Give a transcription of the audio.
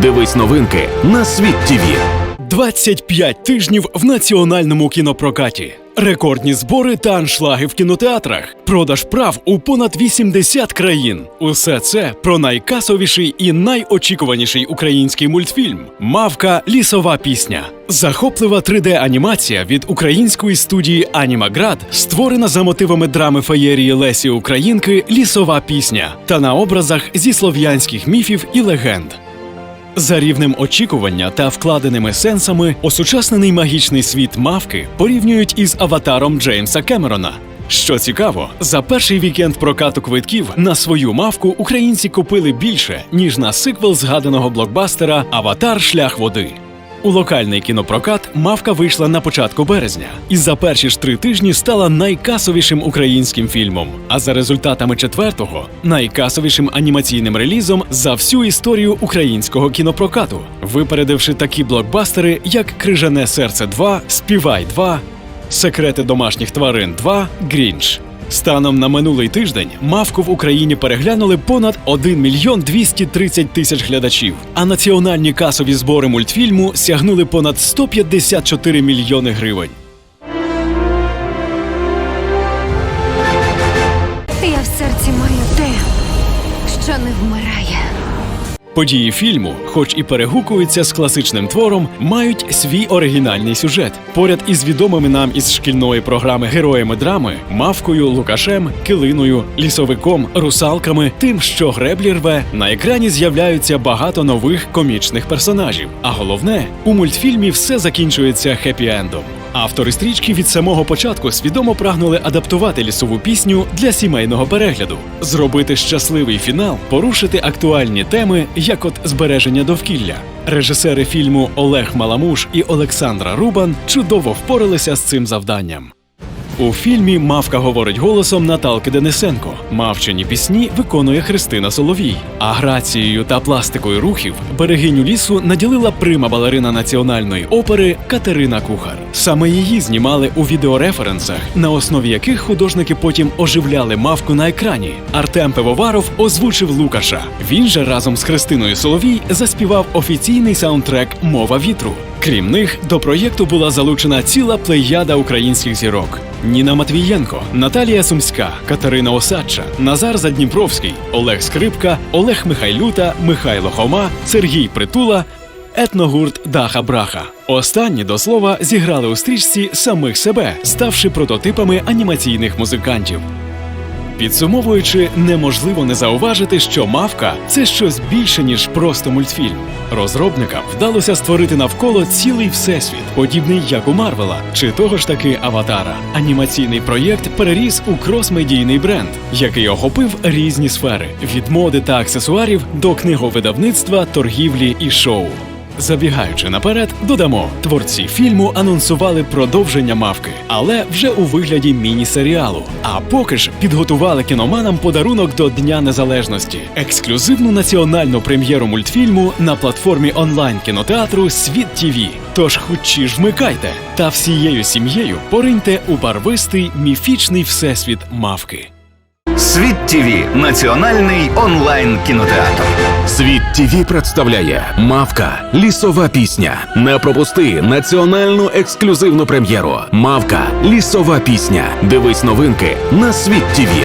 Дивись новинки на світ ТІВІ. 25 тижнів в національному кінопрокаті. Рекордні збори та аншлаги в кінотеатрах, продаж прав у понад 80 країн. Усе це про найкасовіший і найочікуваніший український мультфільм Мавка Лісова пісня. Захоплива 3D-анімація від української студії Анімаград, створена за мотивами драми феєрії Лесі Українки Лісова пісня та на образах зі слов'янських міфів і легенд. За рівнем очікування та вкладеними сенсами осучаснений магічний світ мавки порівнюють із аватаром Джеймса Кемерона. Що цікаво, за перший вікенд прокату квитків на свою мавку українці купили більше, ніж на сиквел згаданого блокбастера Аватар Шлях води. У локальний кінопрокат мавка вийшла на початку березня і за перші ж три тижні стала найкасовішим українським фільмом. А за результатами четвертого найкасовішим анімаційним релізом за всю історію українського кінопрокату, випередивши такі блокбастери, як Крижане серце 2, Співай 2, Секрети домашніх тварин 2, Грінч. Станом на минулий тиждень мавку в Україні переглянули понад 1 мільйон 230 тисяч глядачів, а національні касові збори мультфільму сягнули понад 154 мільйони гривень. Я в серці маю те, що не вмирає. Події фільму, хоч і перегукуються з класичним твором, мають свій оригінальний сюжет. Поряд із відомими нам із шкільної програми героями драми, мавкою, Лукашем, килиною, лісовиком, русалками, тим, що греблі рве, на екрані з'являються багато нових комічних персонажів. А головне, у мультфільмі все закінчується хеппі-ендом. Автори стрічки від самого початку свідомо прагнули адаптувати лісову пісню для сімейного перегляду, зробити щасливий фінал, порушити актуальні теми, як от збереження довкілля. Режисери фільму Олег Маламуш і Олександра Рубан чудово впоралися з цим завданням. У фільмі Мавка говорить голосом Наталки Денисенко. Мавчані пісні виконує Христина Соловій. А грацією та пластикою рухів берегиню лісу наділила прима балерина національної опери Катерина Кухар. Саме її знімали у відеореференсах, на основі яких художники потім оживляли мавку на екрані. Артем Пивоваров озвучив Лукаша. Він же разом з Христиною Соловій заспівав офіційний саундтрек Мова вітру. Крім них, до проєкту була залучена ціла плеяда українських зірок: Ніна Матвієнко, Наталія Сумська, Катерина Осадча, Назар Задніпровський, Олег Скрипка, Олег Михайлюта, Михайло Хома, Сергій Притула. Етногурт Даха Браха. Останні до слова зіграли у стрічці самих себе, ставши прототипами анімаційних музикантів. Підсумовуючи, неможливо не зауважити, що мавка це щось більше ніж просто мультфільм. Розробникам вдалося створити навколо цілий всесвіт, подібний як у Марвела чи того ж таки Аватара. Анімаційний проєкт переріс у крос-медійний бренд, який охопив різні сфери від моди та аксесуарів до книговидавництва, торгівлі і шоу. Забігаючи наперед, додамо, творці фільму анонсували продовження мавки, але вже у вигляді міні-серіалу. А поки ж підготували кіноманам подарунок до Дня Незалежності, ексклюзивну національну прем'єру мультфільму на платформі онлайн кінотеатру Світ ТІВІ. Тож хучі ж вмикайте та всією сім'єю пориньте у барвистий міфічний всесвіт мавки. Світ ТВ – національний онлайн кінотеатр. Світ ТІВІ представляє Мавка. Лісова пісня. Не пропусти національну ексклюзивну прем'єру. Мавка. Лісова пісня. Дивись новинки на світ ТІВІ.